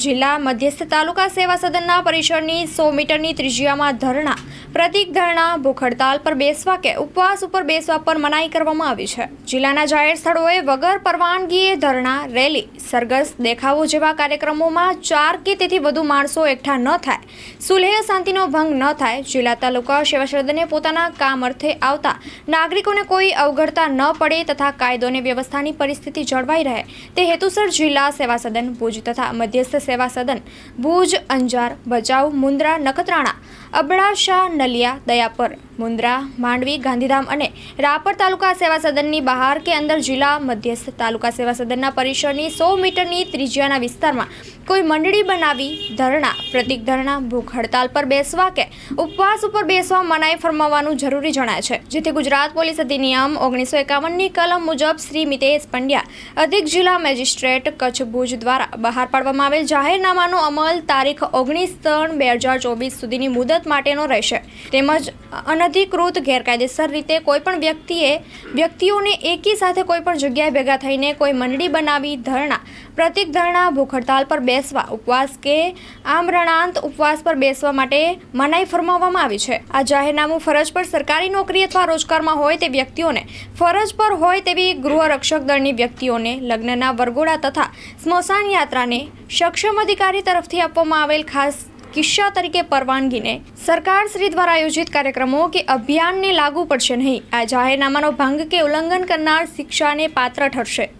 જિલ્લા મધ્યસ્થ તાલુકા સેવા સદનના પરિસરની સો મીટરની ત્રિજ્યામાં ધરણા. પ્રતિક ધરણા ભૂખ પર બેસવા કે ઉપવાસ ઉપર બેસવા પર મનાઈ કરવામાં આવી છે. જિલ્લાના જાહેર સ્થળોએ વગર પરવાનગીએ ધરણા, રેલી, સરઘસ, દેખાવો જેવા કાર્યક્રમોમાં ચાર કે તેથી વધુ માણસો એકઠા ન થાય. સુલેહ શાંતિનો ભંગ ન થાય. જિલ્લા તાલુકા સેવા સદને પોતાના કામ અર્થે આવતા નાગરિકોને કોઈ અવગડતા ન પડે તથા કાયદો અને વ્યવસ્થાની પરિસ્થિતિ જળવાઈ રહે. તે હેતુસર જિલ્લા સેવા સદન ભુજ તથા મધ્યસ્થ સેવા સદન ભુજ અંજાર ભચાઉ મુન્દ્રા નખત્રાણા અબડાસા નલિયા દયાપર. મુન્દ્રા, માંડવી, ગાંધીધામ અને રાપર તાલુકા સેવા સદનની બહાર કે અંદર જિલ્લા મધ્યસ્થ તાલુકા સેવા સદનના પરિસરની સો મીટરની ત્રિજ્યાના વિસ્તારમાં કોઈ મંડળી બનાવી ધરણા, પ્રતિક ધરણા, ભૂખ હડતાલ પર બેસવા કે ઉપવાસ ઉપર બેસવા મનાઈ ફરમાવવાનું જરૂરી જણાય છે. જેથી ગુજરાત પોલીસ અધિનિયમ ઓગણીસો એકાવનની કલમ મુજબ શ્રી મિતેશ પંડ્યા અધિક જિલ્લા મેજિસ્ટ્રેટ કચ્છ ભુજ દ્વારા બહાર પાડવામાં આવેલ જાહેરનામાનો અમલ તારીખ ઓગણીસ ત્રણ બે હજાર ચોવીસ સુધીની મુદત માટેનો રહેશે. તેમજ અનધિકૃત ગેરકાયદેસર રીતે કોઈપણ વ્યક્તિએ વ્યક્તિઓને એકી સાથે કોઈપણ જગ્યાએ ભેગા થઈને કોઈ મંડળી બનાવી ધરણા, પ્રતિક ધરણા ભૂખ હડતાલ પર બેસવા, ઉપવાસ કે આમરણાંત ઉપવાસ પર બેસવા માટે મનાઈ ફરમાવવામાં આવી છે. આ જાહેરનામું ફરજ પર સરકારી નોકરી અથવા રોજગારમાં હોય તે વ્યક્તિઓને ફરજ પર હોય તેવી ગૃહ રક્ષક દળની વ્યક્તિઓને લગ્નના વરઘોડા તથા સ્મશાન યાત્રાને સક્ષમ અધિકારી તરફથી આપવામાં આવેલ ખાસ કિસ્સા તરીકે પરવાનગીને સરકાર શ્રી દ્વારા આયોજિત કાર્યક્રમો કે અભિયાનને લાગુ પડશે નહીં. આ જાહેરનામાનો ભંગ કે ઉલ્લંઘન કરનાર શિક્ષાને પાત્ર ઠરશે.